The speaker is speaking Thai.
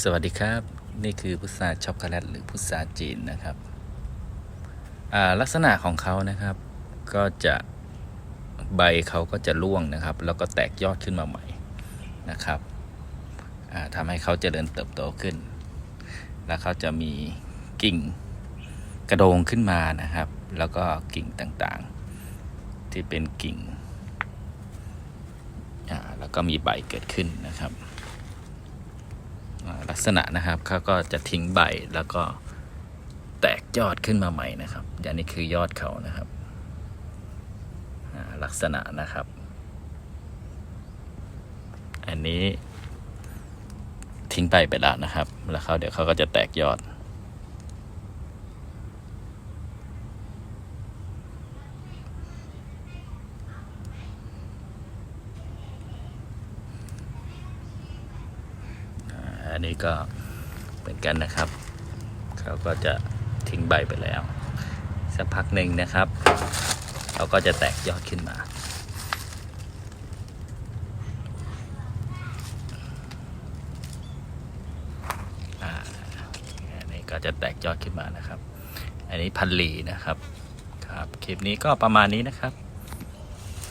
สวัสดีครับ นี่คือพุทราช็อกโกแลตหรือพุทราจีนนะครับลักษณะของเขานะครับก็จะใบเขาก็จะร่วงนะครับ แล้วก็แตกยอดขึ้นมาใหม่นะครับทำให้เขาจเจริญเติบโตขึ้น แล้วเขาจะมีกิ่งกระโดงขึ้นมานะครับ แล้วก็กิ่งต่างๆ ที่เป็นกิ่งแล้วก็มีใบเกิดขึ้นนะครับ กษณะนะครับเขาก็จะทิ้งใบแล้วก็แตกยอดขึ้นมาใหม่นะครับอย่างนี้คือยอดเขานะครับลักษณะนะครับ อันนี้ทิ้งใบไปแล้วนะครับ แล้วเขาเดี๋ยวเขาก็จะแตกยอด อันนี้ก็เหมือนกันนะครับ เขาก็จะทิ้งใบไปแล้ว สักพักหนึ่งนะครับเขาก็จะแตกยอดขึ้นมาอ่านี่ก็จะแตกยอดขึ้นมานะครับ อันนี้พันลีนะครับ ครับ คลิปนี้ก็ประมาณนี้นะครับ